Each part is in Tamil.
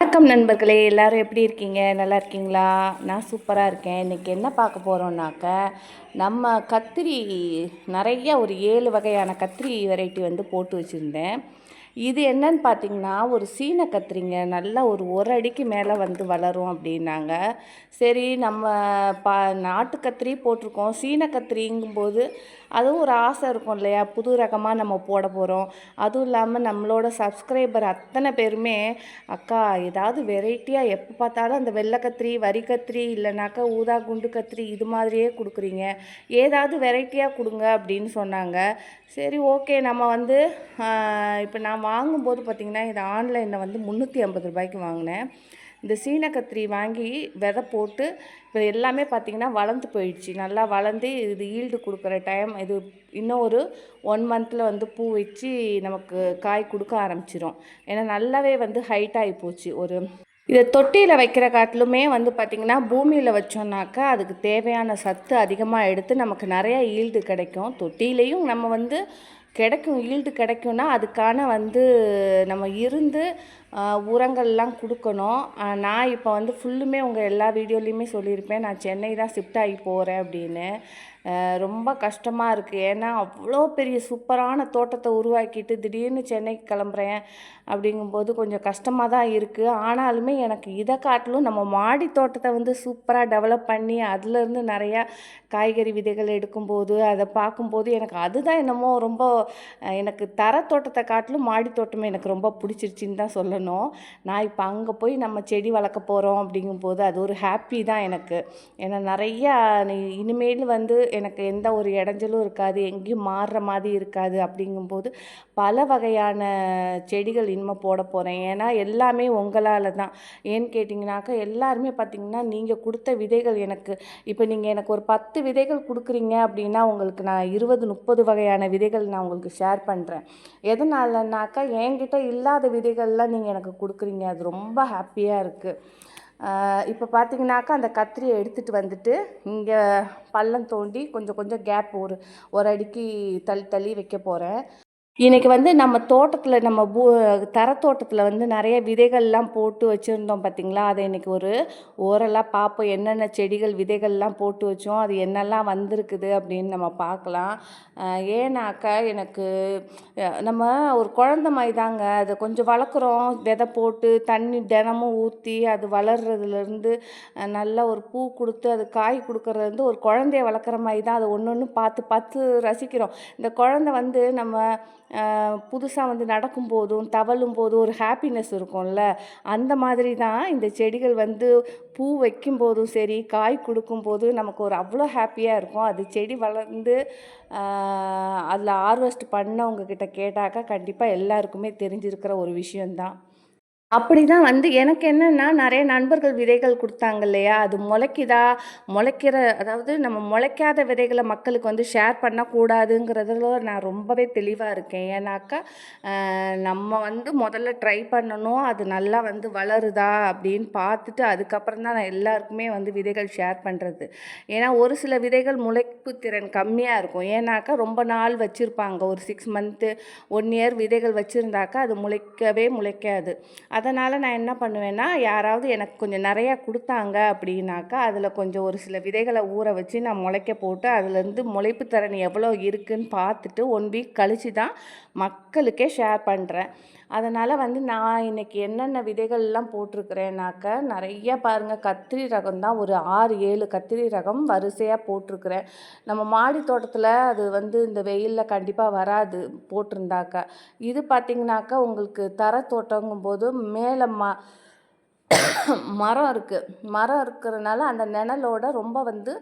வணக்கம் நண்பர்களே எல்லோரும் எப்படி இருக்கீங்க? நல்லா இருக்கீங்களா? நான் சூப்பராக இருக்கேன். இன்றைக்கி என்ன பார்க்க போகிறோம்னாக்க நம்ம கத்திரி நிறைய ஒரு ஏழு வகையான கத்திரி வெரைட்டி வந்து போட்டு வச்சுருந்தேன். இது என்னன்னு பார்த்தீங்கன்னா ஒரு சீன கத்திரிங்க. நல்லா ஒரு ஒரு அடிக்கு மேலே வந்து வளரும் அப்படின்னாங்க. சரி நம்ம பா நாட்டு கத்திரி போட்டிருக்கோம். சீன கத்திரிங்கும்போது அதுவும் ஒரு ஆசை இருக்கும் இல்லையா? புது ரகமாக நம்ம போட போகிறோம் அதுவும் இல்லாமல் நம்மளோட சப்ஸ்கிரைபர் அத்தனை பேருமே அக்கா ஏதாவது வெரைட்டியாக எப்போ பார்த்தாலும் அந்த வெள்ளை கத்திரி வரி கத்திரி இல்லைனாக்கா ஊதா குண்டு கத்திரி இது மாதிரியே கொடுக்குறீங்க. ஏதாவது வெரைட்டியாக கொடுங்க அப்படின்னு சொன்னாங்க. சரி ஓகே நம்ம வந்து இப்போ நான் வாங்கும்போது பார்த்திங்கன்னா இது ஆன்லைனில் வந்து முந்நூற்றி ஐம்பது ரூபாய்க்கு வாங்கினேன். இந்த சீன கத்திரி வாங்கி விதை போட்டு இப்போ எல்லாமே பார்த்திங்கன்னா வளர்ந்து போயிடுச்சு. நல்லா வளர்ந்து இது ஈல்டு கொடுக்குற டைம் இது இன்னும் ஒரு ஒன் மந்தில் வந்து பூ வச்சு நமக்கு காய் கொடுக்க ஆரம்பிச்சிடும் ஏன்னா நல்லாவே வந்து ஹைட் ஆகி போச்சு. ஒரு இதை தொட்டியில் வைக்கிற காட்டிலுமே வந்து பார்த்திங்கன்னா பூமியில் வச்சோம்னாக்கா அதுக்கு தேவையான சத்து அதிகமாக எடுத்து நமக்கு நிறையா ஈல்டு கிடைக்கும். தொட்டிலையும் நம்ம வந்து கிடைக்கும் ஈல்டு கிடைக்கும்னா அதுக்கான வந்து நம்ம இருந்து உரங்கள்லாம் கொடுக்கணும். நான் இப்போ வந்து ஃபுல்லுமே உங்கள் எல்லா வீடியோலேயுமே சொல்லியிருப்பேன். நான் சென்னை தான் ஷிஃப்ட் ஆகி போகிறேன் அப்படின்னு. ரொம்ப கஷ்டமாக இருக்குது ஏன்னா அவ்வளோ பெரிய சூப்பரான தோட்டத்தை உருவாக்கிட்டு திடீர்னு சென்னைக்கு கிளம்புறேன் அப்படிங்கும்போது கொஞ்சம் கஷ்டமாக தான் இருக்குது ஆனாலுமே எனக்கு இதை காட்டிலும் நம்ம மாடி தோட்டத்தை வந்து சூப்பராக டெவலப் பண்ணி அதுலேருந்து நிறையா காய்கறி விதைகள் எடுக்கும்போது அதை பார்க்கும்போது எனக்கு அதுதான் என்னமோ ரொம்ப எனக்கு தர தோட்டத்தை காட்டிலும் மாடி தோட்டமே எனக்கு ரொம்ப பிடிச்சிருச்சின்னு தான் சொல்லணும். நான் இப்போ அங்கே போய் நம்ம செடி வளர்க்க போகிறோம் அப்படிங்கும்போது அது ஒரு ஹாப்பி தான் எனக்கு. ஏன்னா நிறையா இனிமேல் வந்து எனக்கு எந்த ஒரு இடைஞ்சலும் இருக்காது எங்கேயும் மாறுற மாதிரி இருக்காது அப்படிங்கும்போது பல வகையான செடிகள் இனிமேல் போட போகிறேன் ஏன்னா எல்லாமே உங்களால் தான். ஏன்னு கேட்டிங்கனாக்கா எல்லாருமே பார்த்தீங்கன்னா நீங்கள் கொடுத்த விதைகள் எனக்கு இப்போ நீங்கள் எனக்கு ஒரு பத்து விதைகள் கொடுக்குறீங்க அப்படின்னா உங்களுக்கு நான் இருபது முப்பது வகையான விதைகள் நான் உங்களுக்கு ஷேர் பண்ணுறேன் எதனாலனாக்கா என்கிட்ட இல்லாத விதைகள்லாம் நீங்கள் எனக்கு கொடுக்குறீங்க. அது ரொம்ப ஹாப்பியாக இருக்குது இப்போ பார்த்தீங்கன்னாக்கா அந்த கத்திரியை எடுத்துகிட்டு வந்துட்டு இங்கே பள்ளம் தோண்டி கொஞ்சம் கொஞ்சம் கேப் ஒரு ஒரு அடிக்கு தள்ளி தள்ளி வைக்க போகிறேன் இன்றைக்கி வந்து நம்ம தோட்டத்தில் நம்ம பூ தரத்தோட்டத்தில் வந்து நிறைய விதைகள்லாம் போட்டு வச்சுருந்தோம் பார்த்தீங்களா அதை இன்றைக்கி ஒரு ஓரலாக பார்ப்போம் என்னென்ன செடிகள் விதைகள்லாம் போட்டு வச்சோம். அது என்னெல்லாம் வந்திருக்குது அப்படின்னு நம்ம பார்க்கலாம். ஏன்னாக்க ஏன்னாக்கா எனக்கு நம்ம ஒரு குழந்த மாதிரி தாங்க. அதை கொஞ்சம் வளர்க்குறோம். விதை போட்டு தண்ணி தினமும் ஊற்றி அது வளர்கிறதுலேருந்து நல்லா நல்ல ஒரு பூ கொடுத்து அது காய் கொடுக்குறதுலேருந்து ஒரு குழந்தைய வளர்க்குற மாதிரி தான். அதை ஒன்று ஒன்று பார்த்து பார்த்து ரசிக்கிறோம். இந்த குழந்தை வந்து நம்ம புதுசாக வந்து நடக்கும் போதும் தவழும் போதும் ஒரு ஹாப்பினஸ் இருக்கும்ல. அந்த மாதிரி தான் இந்த செடிகள் வந்து பூ வைக்கும் போதும் சரி காய் கொடுக்கும் போது நமக்கு ஒரு அவ்வளோ ஹாப்பியாக இருக்கும். அது செடி வளர்ந்து அதில் ஹார்வெஸ்ட் பண்ணவங்கக்கிட்ட கேட்டாக்கா கண்டிப்பாக எல்லாருக்குமே தெரிஞ்சிருக்கிற ஒரு விஷயந்தான் அப்படி தான் வந்து எனக்கு என்னென்னா நிறைய நண்பர்கள் விதைகள் கொடுத்தாங்க இல்லையா? அது முளைக்குதா? முளைக்கிற அதாவது நம்ம முளைக்காத விதைகளை மக்களுக்கு வந்து ஷேர் பண்ணக்கூடாதுங்கிறதுல நான் ரொம்பவே தெளிவாக இருக்கேன். ஏன்னாக்கா நம்ம வந்து முதல்ல ட்ரை பண்ணணும். அது நல்லா வந்து வளருதா அப்படின்னு பார்த்துட்டு அதுக்கப்புறம் தான் நான் எல்லாருக்குமே வந்து விதைகள் ஷேர் பண்ணுறது ஏன்னா ஒரு சில விதைகள் முளைப்பு திறன் கம்மியாக இருக்கும். ஏன்னாக்கா ரொம்ப நாள் வச்சுருப்பாங்க. ஒரு சிக்ஸ் மந்த்து ஒன் இயர் விதைகள் வச்சுருந்தாக்கா அது முளைக்கவே முளைக்காது. அதனால் நான் என்ன பண்ணுவேன்னா யாராவது எனக்கு கொஞ்சம் நிறையா கொடுத்தாங்க அப்படின்னாக்கா அதில் கொஞ்சம் ஒரு சில விதைகளை ஊற வச்சு நான் முளைக்க போட்டு அதுலேருந்து முளைப்பு திறன் எவ்வளோ இருக்குன்னு பார்த்துட்டு ஒன் வீக் கழித்து தான் மக்களுக்கே ஷேர் பண்ணுறேன் அதனால் வந்து நான் இன்னைக்கு என்னென்ன விதைகள்லாம் போட்டிருக்கிறேனாக்க நிறைய பாருங்கள் கத்திரி ரகம் தான் ஒரு ஆறு ஏழு கத்திரி ரகம் வரிசையாக போட்டிருக்கிறேன். நம்ம மாடி தோட்டத்தில் அது வந்து இந்த வெயிலில் கண்டிப்பாக வராது போட்டிருந்தாக்கா. இது பார்த்திங்கனாக்கா உங்களுக்கு தர தோட்டங்கும்போது மேலே ம மரம் இருக்குது மரம் இருக்கிறனால அந்த நிழலோட ரொம்ப வந்து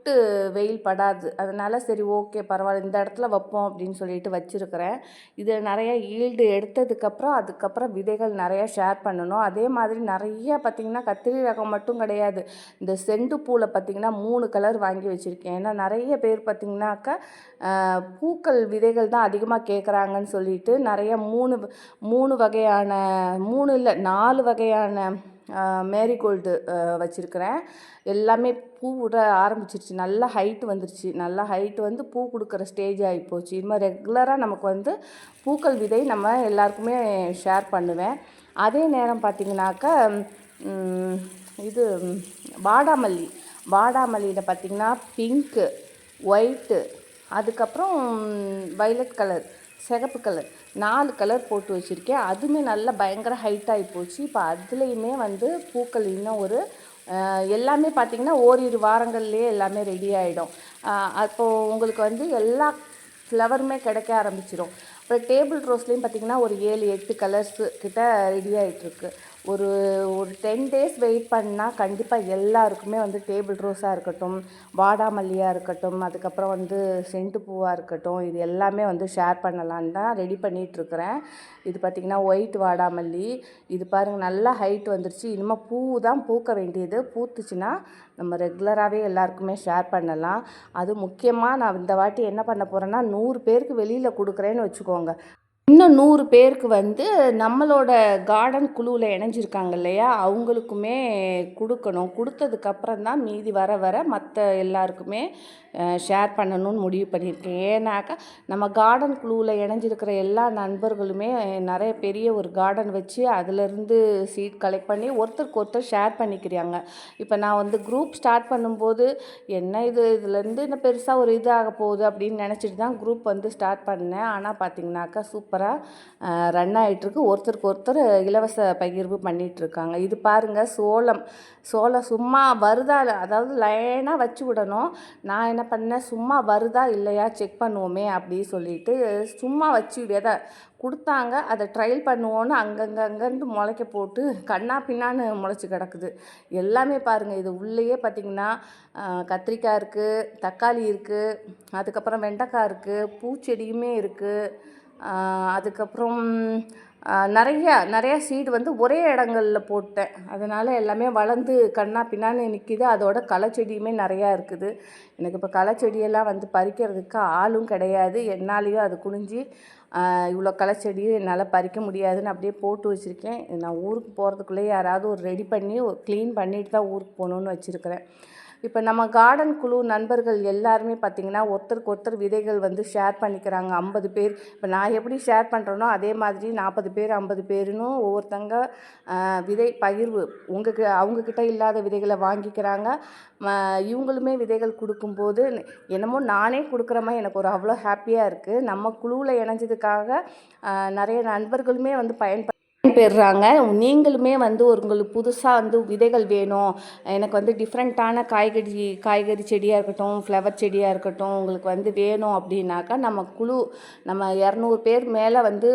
ஸ்ட்ரெயிட்டு வெயில் படாது. அதனால் சரி ஓகே பரவாயில்ல இந்த இடத்துல வைப்போம் அப்படின்னு சொல்லிட்டு வச்சுருக்கிறேன். இதில் நிறையா ஈல்டு எடுத்ததுக்கப்புறம் அதுக்கப்புறம் விதைகள் நிறையா ஷேர் பண்ணணும். அதே மாதிரி நிறைய பார்த்திங்கன்னா கத்திரி ரகம் மட்டும் கிடையாது. இந்த செண்டு பூவில் பார்த்திங்கன்னா மூணு கலர் வாங்கி வச்சுருக்கேன். ஏன்னா நிறைய பேர் பார்த்திங்கனாக்கா பூக்கள் விதைகள் தான் அதிகமாக கேட்குறாங்கன்னு சொல்லிட்டு நிறைய மூணு மூணு வகையான மூணு இல்லை நாலு வகையான மேரிகோல்டு வச்சுருக்கிறேன். எல்லாமே பூ விட ஆரம்பிச்சிருச்சு. நல்லா ஹைட் வந்துருச்சு. நல்லா ஹைட் வந்து பூ கொடுக்குற ஸ்டேஜ் ஆகி போச்சு. ரெகுலராக நமக்கு வந்து பூக்கள் விதை நம்ம எல்லாருக்குமே ஷேர் பண்ணுவேன். அதே நேரம் பார்த்தீங்கன்னாக்கா இது வாடாமல்லி. வாடாமல்லியில் பார்த்தீங்கன்னா பிங்க்கு ஒயிட்டு அதுக்கப்புறம் வைலட் கலர் சிகப்பு கலர் நாலு கலர் போட்டு வச்சுருக்கேன். அதுவுமே நல்லா பயங்கர ஹைட்டாகி போச்சு. இப்போ அதுலேயுமே வந்து பூக்கள் இன்னும் ஒரு எல்லாமே பார்த்திங்கன்னா ஓரிரு வாரங்கள்லேயே எல்லாமே ரெடி ஆகிடும் அப்போது உங்களுக்கு வந்து எல்லா ஃப்ளவருமே கிடைக்க ஆரம்பிச்சிடும் அப்புறம் டேபிள் ரோஸ்லேயும் பார்த்திங்கன்னா ஒரு ஏழு எட்டு கலர்ஸு கிட்ட ரெடி ஆகிட்டுருக்கு ஒரு ஒரு டென் டேஸ் வெயிட் பண்ணால் கண்டிப்பாக எல்லாருக்குமே வந்து டேபிள் ரோஸாக இருக்கட்டும் வாடாமல்லியாக இருக்கட்டும் அதுக்கப்புறம் வந்து செண்டு பூவாக இருக்கட்டும் இது எல்லாமே வந்து ஷேர் பண்ணலான்னு தான் ரெடி பண்ணிகிட்ருக்குறேன் இது பார்த்திங்கன்னா ஒயிட் வாடாமல்லி. இது பாருங்கள் நல்லா ஹைட் வந்துருச்சு. இனிமேல் பூ தான் பூக்க வேண்டியது. பூத்துச்சுன்னா நம்ம ரெகுலராகவே எல்லாருக்குமே ஷேர் பண்ணலாம். அது முக்கியமாக நான் இந்த வாட்டி என்ன பண்ண போகிறேன்னா நூறு பேருக்கு வெளியில் கொடுக்குறேன்னு வச்சுக்கோங்க. இன்னும் நூறு பேருக்கு வந்து நம்மளோட கார்டன் குழுவில் இணைஞ்சிருக்காங்க இல்லையா? அவங்களுக்குமே கொடுக்கணும். கொடுத்ததுக்கப்புறம் தான் மீதி வர வர மற்ற எல்லாருக்குமே ஷேர் பண்ணணும்னு முடிவு பண்ணியிருக்கேன். ஏன்னாக்கா நம்ம கார்டன் குழுவில் இணைஞ்சிருக்கிற எல்லா நண்பர்களுமே நிறைய பெரிய ஒரு கார்டன் வச்சு அதிலிருந்து சீட் கலெக்ட் பண்ணி ஒருத்தருக்கு ஒருத்தர் ஷேர் பண்ணிக்கிறாங்க. இப்போ நான் வந்து குரூப் ஸ்டார்ட் பண்ணும்போது என்ன இது? இதுலேருந்து என்ன பெருசாக ஒரு இதாக போகுது அப்படின்னு நினச்சிட்டு தான் குரூப் வந்து ஸ்டார்ட் பண்ணேன். ஆனால் பார்த்தீங்கன்னாக்கா சூப்பராக ரன் ஆகிட்டுருக்கு ஒருத்தருக்கு ஒருத்தர் இலவச பகிர்வு பண்ணிகிட்ருக்காங்க இது பாருங்கள் சோளம். சோளம் சும்மா வருதா அதாவது லைனாக வச்சு விடணும். நான் என்ன பண்ணேன் சும்மா வருதா இல்லையா செக் பண்ணுவோமே அப்படின்னு சொல்லிட்டு சும்மா வச்சு எதை கொடுத்தாங்க. அதை ட்ரையல் பண்ணுவோன்னு அங்கங்கே அங்கேருந்து முளைக்க போட்டு கண்ணா பின்னான்னு முளைச்சி கிடக்குது. எல்லாமே பாருங்கள் இது உள்ளேயே பார்த்திங்கன்னா கத்திரிக்காய் இருக்குது தக்காளி இருக்குது அதுக்கப்புறம் வெண்டைக்காய் இருக்குது பூச்செடியுமே இருக்குது அதுக்கப்புறம் நிறையா நிறையா சீடு வந்து ஒரே இடங்களில் போட்டேன். அதனால் எல்லாமே வளர்ந்து கண்ணா பின்னான்னு நிற்கிது அதோட களைச்செடியுமே நிறையா இருக்குது. எனக்கு இப்போ களைச்செடியெல்லாம் வந்து பறிக்கிறதுக்கு ஆளும் கிடையாது. என்னாலேயும் அது குனிஞ்சு இவ்வளோ களைச்செடியும் என்னால் பறிக்க முடியாதுன்னு அப்படியே போட்டு வச்சுருக்கேன். நான் ஊருக்கு போகிறதுக்குள்ளே யாராவது ஒரு ரெடி பண்ணி க்ளீன் பண்ணிட்டு தான் ஊருக்கு போகணுன்னு வச்சுருக்கிறேன். இப்போ நம்ம கார்டன் குழு நண்பர்கள் எல்லாருமே பார்த்திங்கன்னா ஒருத்தருக்கு ஒருத்தர் விதைகள் வந்து ஷேர் பண்ணிக்கிறாங்க. ஐம்பது பேர். இப்போ நான் எப்படி ஷேர் பண்ணுறேனோ அதே மாதிரி நாற்பது பேர் ஐம்பது பேருன்னு ஒவ்வொருத்தங்க விதை பகிர்வு உங்களுக்கு அவங்கக்கிட்ட இல்லாத விதைகளை வாங்கிக்கிறாங்க. இவங்களுமே விதைகள் கொடுக்கும்போது என்னமோ நானே கொடுக்குற மாதிரி எனக்கு ஒரு அவ்வளோ ஹாப்பியாக இருக்குது நம்ம குழுவில் இணைஞ்சதுக்காக நிறைய நண்பர்களுமே வந்து பயன்ப பெறுறாங்க. நீங்களுமே வந்து ஒரு உங்களுக்கு புதுசாக வந்து விதைகள் வேணும். எனக்கு வந்து டிஃப்ரெண்ட்டான காய்கறி காய்கறி செடியாக இருக்கட்டும் ஃப்ளவர் செடியாக இருக்கட்டும் உங்களுக்கு வந்து வேணும் அப்படின்னாக்கா நம்ம குழு நம்ம இரநூறு பேர் மேலே வந்து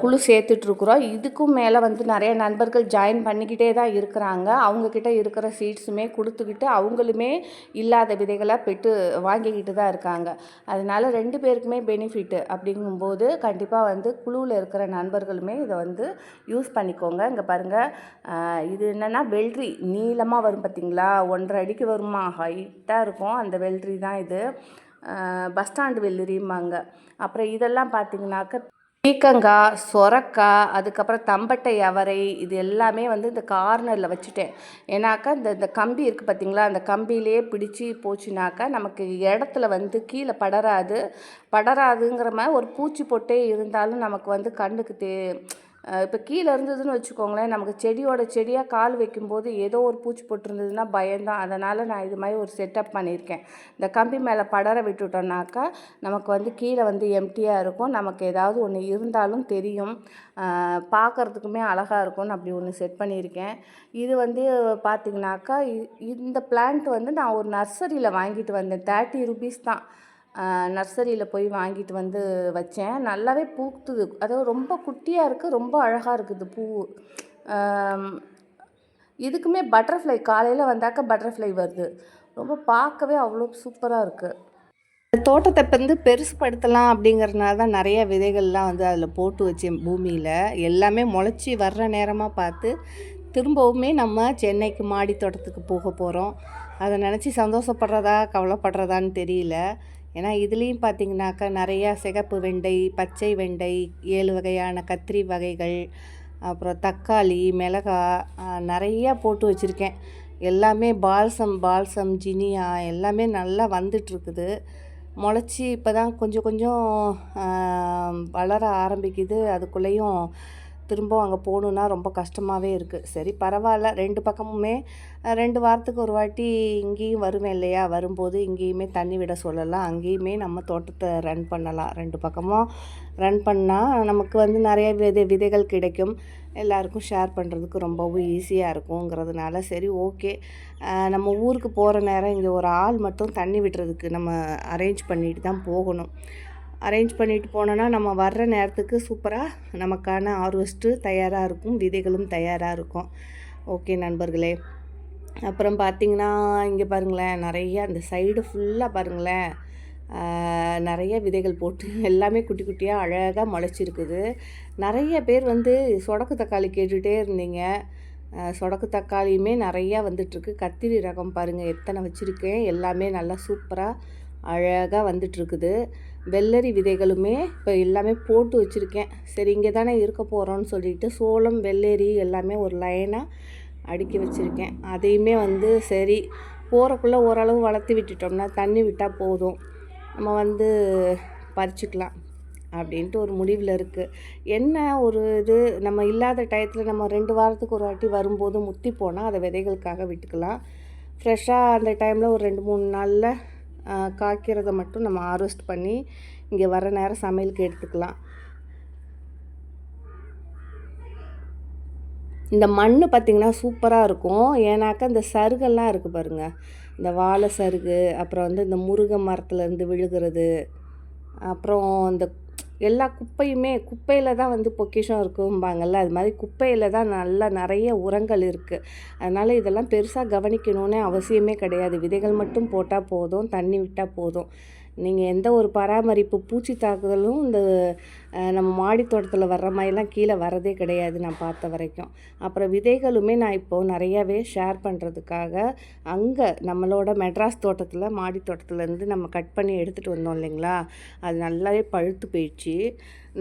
குழு சேர்த்துட்ருக்குறோம். இதுக்கும் மேலே வந்து நிறைய நண்பர்கள் ஜாயின் பண்ணிக்கிட்டே தான் இருக்கிறாங்க. அவங்கக்கிட்ட இருக்கிற சீட்ஸுமே கொடுத்துக்கிட்டு அவங்களுமே இல்லாத விதைகளை பெற்று வாங்கிக்கிட்டு தான் இருக்காங்க. அதனால ரெண்டு பேருக்குமே பெனிஃபிட்டு அப்படிங்கும்போது கண்டிப்பாக வந்து குழுவில் இருக்கிற நண்பர்களுமே இதை வந்து யூஸ் பண்ணிக்கோங்க. இங்கே பாருங்கள் இது என்னென்னா வெள்ளரி நீளமாக வரும் பார்த்திங்களா ஒன்றரை அடிக்கு வருமா? ஹைட்டாக இருக்கும். அந்த வெள்ளரி தான் இது. பஸ் ஸ்டாண்டு வெள்ளரிம்பாங்க. அப்புறம் இதெல்லாம் பார்த்திங்கனாக்க பீக்கங்காய் சொரக்காய் அதுக்கப்புறம் தம்பட்டை அவரை இது எல்லாமே வந்து இந்த கார்னரில் வச்சுட்டேன். ஏன்னாக்கா இந்த இந்த கம்பி இருக்குது பார்த்தீங்களா அந்த கம்பியிலே பிடிச்சி போச்சுனாக்கா நமக்கு இடத்துல வந்து கீழே படராது. படராதுங்கிற மாதிரி ஒரு பூச்சி பொட்டே இருந்தாலும் நமக்கு வந்து கண்ணுக்கு தே இப்போ கீழே இருந்ததுன்னு வச்சுக்கோங்களேன் நமக்கு செடியோட செடியாக கால் வைக்கும்போது ஏதோ ஒரு பூச்சி போட்டிருந்ததுன்னா பயம்தான். அதனால் நான் இது மாதிரி ஒரு செட்டப் பண்ணியிருக்கேன். இந்த கம்பி மேலே படர விட்டுட்டோம்னாக்கா நமக்கு வந்து கீழே வந்து எம்டியாக இருக்கும். நமக்கு ஏதாவது ஒன்று இருந்தாலும் தெரியும். பார்க்குறதுக்குமே அழகாக இருக்கும்னு அப்படி ஒன்று செட் பண்ணியிருக்கேன். இது வந்து பார்த்திங்கனாக்கா இந்த பிளான்ட் வந்து நான் ஒரு நர்சரியில் வாங்கிட்டு வந்தேன். தேர்ட்டி ருபீஸ் தான். நர்சரியில் போய் வாங்கிட்டு வந்து வச்சேன். நல்லாவே பூத்துது. அதாவது ரொம்ப குட்டியாக இருக்குது ரொம்ப அழகாக இருக்குது பூ. இதுக்குமே பட்டர்ஃப்ளை காலையில் வந்தாக்க பட்டர்ஃப்ளை வருது. ரொம்ப பார்க்கவே அவ்வளோ சூப்பராக இருக்குது தோட்டத்தை இப்போ வந்து பெருசுப்படுத்தலாம் அப்படிங்கிறதுனால தான் நிறைய விதைகள்லாம் வந்து அதில் போட்டு வச்சேன் பூமியில். எல்லாமே முளைச்சி வர்ற நேரமாக பார்த்து திரும்பவுமே நம்ம சென்னைக்கு மாடி தோட்டத்துக்கு போக போகிறோம் அதை நினச்சி சந்தோஷப்படுறதா கவலைப்படுறதான்னு தெரியல. ஏன்னா இதுலேயும் பார்த்திங்கனாக்கா நிறையா சிகப்பு வெண்டை பச்சை வெண்டை ஏழு வகையான கத்திரி வகைகள் அப்புறம் தக்காளி மிளகாய் நிறையா போட்டு வச்சுருக்கேன். எல்லாமே பால்சம் பால்சம் ஜினியா எல்லாமே நல்லா வந்துட்டுருக்குது. முளைச்சி இப்போ தான் கொஞ்சம் கொஞ்சம் வளர ஆரம்பிக்குது. அதுக்குள்ளேயும் திரும்பவும் அங்கே போகணுன்னா ரொம்ப கஷ்டமாகவே இருக்குது சரி பரவாயில்ல. ரெண்டு பக்கமுமே ரெண்டு வாரத்துக்கு ஒரு வாட்டி இங்கேயும் வருவேன் இல்லையா? வரும்போது இங்கேயுமே தண்ணி விட சொல்லலாம். அங்கேயுமே நம்ம தோட்டத்தை ரன் பண்ணலாம். ரெண்டு பக்கமும் ரன் பண்ணால் நமக்கு வந்து நிறைய விதை விதைகள் கிடைக்கும். எல்லாருக்கும் ஷேர் பண்ணுறதுக்கு ரொம்பவும் ஈஸியாக இருக்குங்கிறதுனால சரி ஓகே நம்ம ஊருக்கு போகிற நேரம் இங்கே ஒரு ஆள் மட்டும் தண்ணி விடுறதுக்கு நம்ம அரேஞ்ச் பண்ணிட்டு தான் போகணும். அரேஞ்ச் பண்ணிட்டு போனோன்னா நம்ம வர்ற நேரத்துக்கு சூப்பராக நமக்கான ஹார்வெஸ்ட்டு தயாராக இருக்கும் விதைகளும் தயாராக இருக்கும். ஓகே நண்பர்களே. அப்புறம் பார்த்தீங்கன்னா இங்கே பாருங்களேன் நிறைய அந்த சைடு ஃபுல்லாக பாருங்களேன். நிறைய விதைகள் போட்டு எல்லாமே குட்டி குட்டியாக அழகாக முளைச்சிருக்குது. நிறைய பேர் வந்து சொடக்கு தக்காளி கேட்டுகிட்டே இருந்தீங்க. சொடக்கு தக்காளியுமே நிறையா வந்துட்டுருக்கு. கத்திரி ரகம் பாருங்கள் எத்தனை வச்சுருக்கேன். எல்லாமே நல்லா சூப்பராக அழகாக வந்துட்டுருக்குது. வெள்ளரி விதைகளுமே இப்போ எல்லாமே போட்டு வச்சுருக்கேன். சரி இங்கே தானே இருக்க போகிறோன்னு சொல்லிட்டு சோளம் வெள்ளரி எல்லாமே ஒரு லைனாக அடுக்கி வச்சுருக்கேன். அதையுமே வந்து சரி போகிறக்குள்ளே ஓரளவு வளர்த்து விட்டுட்டோம்னா தண்ணி விட்டால் போதும். நம்ம வந்து பறிச்சுக்கலாம் அப்படின்ட்டு ஒரு முடிவில் இருக்குது என்ன ஒரு இது நம்ம இல்லாத டயத்தில் நம்ம ரெண்டு வாரத்துக்கு ஒரு வாட்டி வரும்போது முத்தி போனால் அதை விதைகளுக்காக விட்டுக்கலாம். ஃப்ரெஷ்ஷாக அந்த டைமில் ஒரு ரெண்டு மூணு நாளில் காய்க்கிறத மட்டும் நம்ம ஹார்வெஸ்ட் பண்ணி இங்கே வர நேரம் சமையலுக்கு எடுத்துக்கலாம். இந்த மண் பார்த்திங்கன்னா சூப்பராக இருக்கும். ஏன்னாக்கா இந்த சருகெல்லாம் இருக்குது பாருங்கள் இந்த வாழை சருகு அப்புறம் வந்து இந்த முருகை மரத்துலேருந்து விழுகிறது அப்புறம் இந்த எல்லா குப்பையுமே குப்பையில் தான் வந்து பொக்கிஷம் இருக்கும்பாங்கல்ல அது மாதிரி குப்பையில் தான் நல்லா நிறைய உரங்கள் இருக்குது அதனால் இதெல்லாம் பெருசாக கவனிக்கணும்னு அவசியமே கிடையாது. விதைகள் மட்டும் போட்டால் போதும் தண்ணி விட்டால் போதும். நீங்கள் எந்த ஒரு பராமரிப்பு பூச்சி தாக்குதலும் இந்த நம்ம மாடி தோட்டத்தில் வர்ற மாதிரிலாம் கீழே வரதே கிடையாது நான் பார்த்த வரைக்கும். அப்புறம் விதைகளுமே நான் இப்போது நிறையாவே ஷேர் பண்ணுறதுக்காக அங்கே நம்மளோட மெட்ராஸ் தோட்டத்தில் மாடி தோட்டத்துலேருந்து நம்ம கட் பண்ணி எடுத்துகிட்டு வந்தோம் இல்லைங்களா? அது நல்லாவே பழுத்து போயிடுச்சு.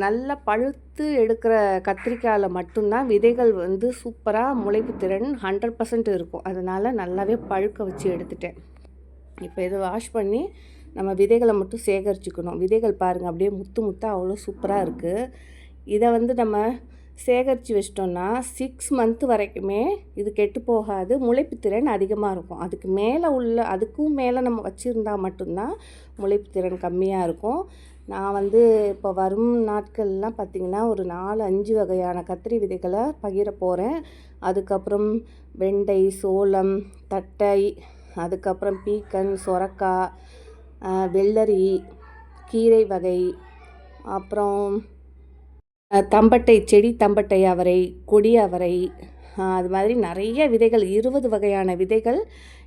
நல்லா பழுத்து எடுக்கிற கத்திரிக்காயில் மட்டும்தான் விதைகள் வந்து சூப்பராக முளைப்பு திறன் ஹண்ட்ரட் பர்சன்ட் இருக்கும். அதனால் நல்லாவே பழுக்க வச்சு எடுத்துட்டேன். இப்போ இதை வாஷ் பண்ணி நம்ம விதைகளை மட்டும் சேகரிச்சுக்கணும். விதைகள் பாருங்கள் அப்படியே முத்து முத்தாக அவ்வளோ சூப்பராக இருக்குது இதை வந்து நம்ம சேகரித்து வச்சிட்டோம்னா சிக்ஸ் மந்த் வரைக்குமே இது கெட்டு போகாது. முளைப்பு திறன் அதிகமாக இருக்கும். அதுக்கு மேலே உள்ள அதுக்கும் மேலே நம்ம வச்சுருந்தா மட்டும்தான் முளைப்பு திறன் கம்மியாக இருக்கும். நான் வந்து இப்போ வரும் நாட்கள்லாம் பார்த்திங்கன்னா ஒரு நாலு அஞ்சு வகையான கத்திரி விதைகளை பகிர போகிறேன் அதுக்கப்புறம் வெண்டை சோளம் தட்டை அதுக்கப்புறம் பீக்கன் சொரக்காய் வெள்ளரி கீரை வகை அப்புறம் தம்பட்டை செடி தம்பட்டை அவரை கொடி அவரை அது மாதிரி நிறைய விதைகள் இருபது வகையான விதைகள்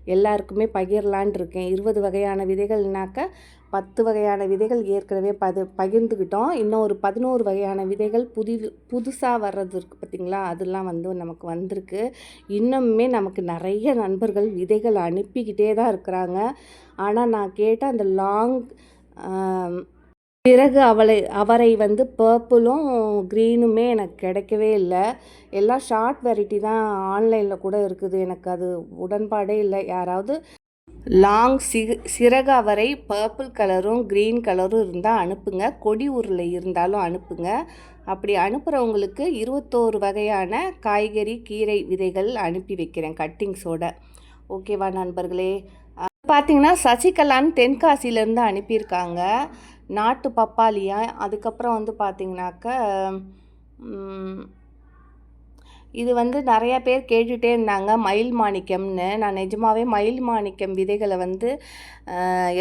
எல்லாருக்குமே பகிரலான் இருக்கேன் இருபது வகையான விதைகள்னாக்க பத்து வகையான விதைகள் ஏற்கனவே பது பகிர்ந்துக்கிட்டோம் இன்னும் ஒரு பதினோரு வகையான விதைகள் புதி புதுசாக வர்றது இருக்குது பார்த்திங்களா அதெல்லாம் வந்து நமக்கு வந்திருக்கு. இன்னுமே நமக்கு நிறைய நண்பர்கள் விதைகள் அனுப்பிக்கிட்டே தான் இருக்கிறாங்க. ஆனால் நான் கேட்ட அந்த லாங் பிறகு அவளை அவரை வந்து பர்பிளும் க்ரீனுமே எனக்கு கிடைக்கவே இல்லை. எல்லாம் ஷார்ட் வெரைட்டி தான் ஆன்லைனில் கூட இருக்குது. எனக்கு அது உடன்பாடே இல்லை. யாராவது லாங் சி சிறகு அவரை பர்பிள் கலரும் க்ரீன் கலரும் இருந்தால் அனுப்புங்க. கொடி உருளை இருந்தாலும் அனுப்புங்க. அப்படி அனுப்புகிறவங்களுக்கு இருபத்தோரு வகையான காய்கறி கீரை விதைகள் அனுப்பி வைக்கிறேன் கட்டிங்ஸோட. ஓகேவா நண்பர்களே? பார்த்தீங்கன்னா சசிகலான்னு தென்காசியிலேருந்து அனுப்பியிருக்காங்க. நாட்டு பப்பாளியா? அதுக்கப்புறம் வந்து பார்த்தீங்கன்னாக்க இது வந்து நிறையா பேர் கேட்டுகிட்டே இருந்தாங்க மயில் மாணிக்கம்னு. நான் நிஜமாவே மயில் மாணிக்கம் விதைகளை வந்து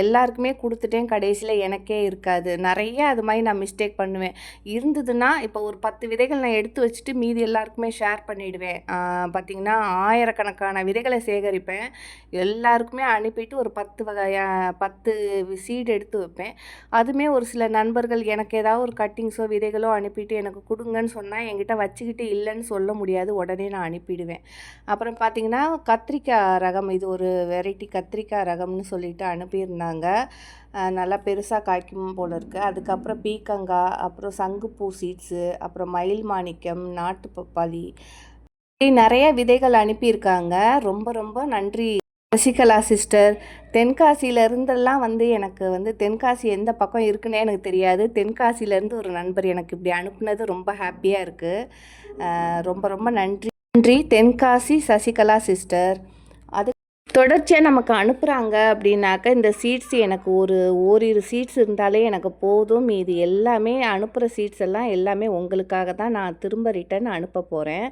எல்லாருக்குமே கொடுத்துட்டேன் கடைசியில் எனக்கே இருக்காது. நிறைய அது மாதிரி நான் மிஸ்டேக் பண்ணுவேன். இருந்ததுன்னா இப்போ ஒரு பத்து விதைகள் நான் எடுத்து வச்சுட்டு மீதி எல்லாருக்குமே ஷேர் பண்ணிவிடுவேன் பார்த்திங்கன்னா ஆயிரக்கணக்கான விதைகளை சேகரிப்பேன். எல்லாருக்குமே அனுப்பிட்டு ஒரு பத்து வகையா பத்து சீடு எடுத்து வைப்பேன். அதுவுமே ஒரு சில நண்பர்கள் எனக்கு ஏதாவது ஒரு கட்டிங்ஸோ விதைகளோ அனுப்பிட்டு எனக்கு கொடுங்கன்னு சொன்னால் என்கிட்ட வச்சுக்கிட்டு இல்லைன்னு சொல்ல முடியாது. உடனே நான் அனுப்பிடுவேன். அப்புறம் பார்த்தீங்கன்னா கத்திரிக்காய் ரகம் இது ஒரு வெரைட்டி கத்திரிக்காய் ரகம்னு சொல்லிட்டு அனுப்பியிருந்தாங்க. நல்லா பெருசாக காய்க்கும் போல இருக்குது அதுக்கப்புறம் பீக்கங்காய் அப்புறம் சங்குப்பூ சீட்ஸு அப்புறம் மயில் மாணிக்கம் நாட்டு பப்பாளி இப்படி நிறைய விதைகள் அனுப்பியிருக்காங்க. ரொம்ப ரொம்ப நன்றி. சசிகலா சிஸ்டர் தென்காசியிலேருந்தெல்லாம் வந்து எனக்கு வந்து தென்காசி எந்த பக்கம் இருக்குன்னே எனக்கு தெரியாது. தென்காசியிலேருந்து ஒரு நண்பர் எனக்கு இப்படி அனுப்புனது ரொம்ப ஹாப்பியாக இருக்குது ரொம்ப ரொம்ப நன்றி. நன்றி. தென்காசி சசிகலா சிஸ்டர் அது தொடர்ச்சியாக நமக்கு அனுப்புகிறாங்க அப்படின்னாக்க இந்த சீட்ஸ் எனக்கு ஒரு ஓரிரு சீட்ஸ் இருந்தாலே எனக்கு போதும். மீதி எல்லாமே அனுப்புகிற சீட்ஸ் எல்லாம் எல்லாமே உங்களுக்காக தான் நான் திரும்ப ரிட்டன் அனுப்ப போகிறேன்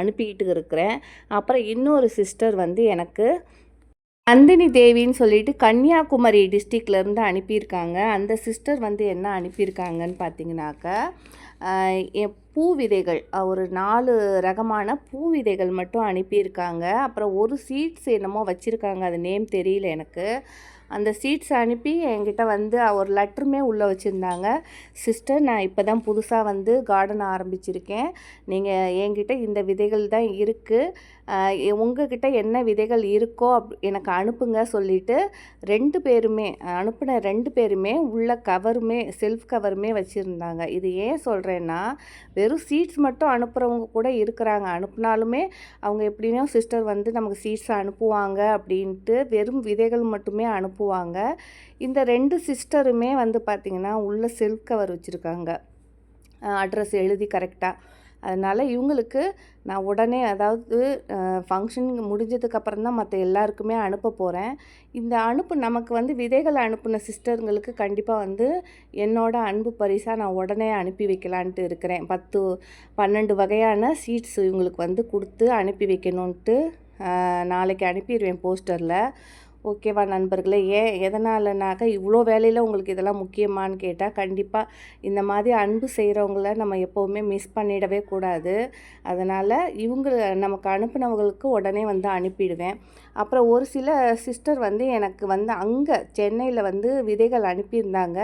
அனுப்பிக்கிட்டு இருக்கிறேன். அப்புறம் இன்னொரு சிஸ்டர் வந்து எனக்கு நந்தினி தேவின்னு சொல்லிட்டு கன்னியாகுமரி டிஸ்ட்ரிக்ட்லேருந்து அனுப்பியிருக்காங்க. அந்த சிஸ்டர் வந்து என்ன அனுப்பியிருக்காங்கன்னு பார்த்தீங்கன்னாக்க என் பூ விதைகள் ஒரு நாலு ரகமான பூ விதைகள் மட்டும் அனுப்பியிருக்காங்க. அப்புறம் ஒரு சீட்ஸ் என்னமோ வச்சுருக்காங்க. அது நேம் தெரியல எனக்கு. அந்த சீட்ஸ் அனுப்பி என்கிட்ட வந்து ஒரு லெட்டருமே உள்ளே வச்சுருந்தாங்க. சிஸ்டர் நான் இப்போ தான் புதுசாக வந்து கார்டன் ஆரம்பிச்சிருக்கேன். நீங்கள் என்கிட்ட இந்த விதைகள் தான் இருக்குது உங்ககிட்ட என்ன விதைகள் இருக்கோ அப் எனக்கு அனுப்புங்க சொல்லிவிட்டு ரெண்டு பேருமே அனுப்பின ரெண்டு பேருமே உள்ள கவருமே செல்ஃப் கவருமே வச்சுருந்தாங்க. இது ஏன் சொல்கிறேன்னா வெறும் சீட்ஸ் மட்டும் அனுப்புகிறவங்க கூட இருக்கிறாங்க. அனுப்புனாலுமே அவங்க எப்படின்னா சிஸ்டர் வந்து நமக்கு சீட்ஸ் அனுப்புவாங்க அப்படின்ட்டு வெறும் விதைகள் மட்டுமே அனுப்பு அனுப்புவாங்க. இந்த ரெண்டு சிஸ்டருமே வந்து பார்த்திங்கன்னா உள்ளே செல்ஃப் கவர் வச்சுருக்காங்க. அட்ரஸ் எழுதி கரெக்டாக அதனால் இவங்களுக்கு நான் உடனே அதாவது ஃபங்க்ஷன் முடிஞ்சதுக்கப்புறம் தான் மற்ற எல்லாருக்குமே அனுப்ப போகிறேன் இந்த அனுப்பு நமக்கு வந்து விதைகள் அனுப்பின சிஸ்டருங்களுக்கு கண்டிப்பாக வந்து என்னோடய அன்பு பரிசாக நான் உடனே அனுப்பி வைக்கலான்ட்டு இருக்கிறேன். பத்து பன்னெண்டு வகையான சீட்ஸ் இவங்களுக்கு வந்து கொடுத்து அனுப்பி வைக்கணுன்ட்டு நாளைக்கு அனுப்பிடுவேன் போஸ்டரில். ஓகேவா நண்பர்களே? ஏன் எதனாலனாக்கா இவ்வளோ வேலையில் உங்களுக்கு இதெல்லாம் முக்கியமானு கேட்டால் கண்டிப்பாக இந்த மாதிரி அன்பு செய்கிறவங்கள நம்ம எப்போவுமே மிஸ் பண்ணிடவே கூடாது. அதனால் இவங்க நமக்கு அனுப்பினவங்களுக்கு உடனே வந்து அனுப்பிடுவேன். அப்புறம் ஒரு சில சிஸ்டர் வந்து எனக்கு வந்து அங்கே சென்னையில் வந்து விதைகள் அனுப்பியிருந்தாங்க.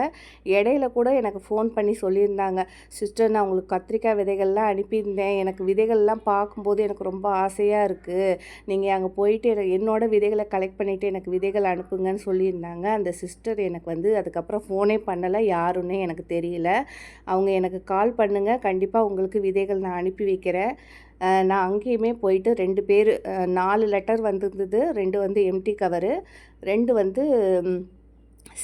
இடையில கூட எனக்கு ஃபோன் பண்ணி சொல்லியிருந்தாங்க. சிஸ்டர் நான் உங்களுக்கு கத்திரிக்காய் விதைகள்லாம் அனுப்பியிருந்தேன். எனக்கு விதைகள்லாம் பார்க்கும்போது எனக்கு ரொம்ப ஆசையாக இருக்குது நீங்கள் அங்கே போயிட்டு என்னோடய விதைகளை கலெக்ட் பண்ணிவிட்டு எனக்கு எனக்கு விதைகள் அனுப்புங்கன்னு சொல்லியிருந்தாங்க. அந்த சிஸ்டர் எனக்கு வந்து அதுக்கப்புறம் ஃபோனே பண்ணலை. யாருன்னே எனக்கு தெரியல. அவங்க எனக்கு கால் பண்ணுங்கள் கண்டிப்பாக உங்களுக்கு விதைகள் நான் அனுப்பி வைக்கிறேன். நான் அங்கேயுமே போயிட்டு ரெண்டு பேர் நாலு லெட்டர் வந்திருந்தது. ரெண்டு வந்து எம்டி கவரு ரெண்டு வந்து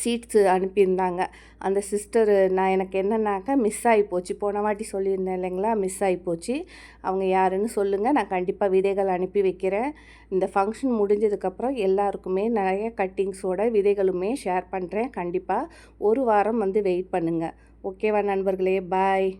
சீட்ஸு அனுப்பியிருந்தாங்க. அந்த சிஸ்டரு நான் எனக்கு என்னன்னாக்கா மிஸ் ஆகி போச்சு. போன வாட்டி சொல்லியிருந்தேன் இல்லைங்களா? மிஸ் ஆகி போச்சு. அவங்க யாருன்னு சொல்லுங்கள் நான் கண்டிப்பாக விதைகள் அனுப்பி வைக்கிறேன். இந்த ஃபங்க்ஷன் முடிஞ்சதுக்கப்புறம் எல்லாருக்குமே நிறைய கட்டிங்ஸோட விதைகளுமே ஷேர் பண்ணுறேன் கண்டிப்பாக ஒரு வாரம் வந்து வெயிட் பண்ணுங்கள் ஓகேவா நண்பர்களே? பாய்.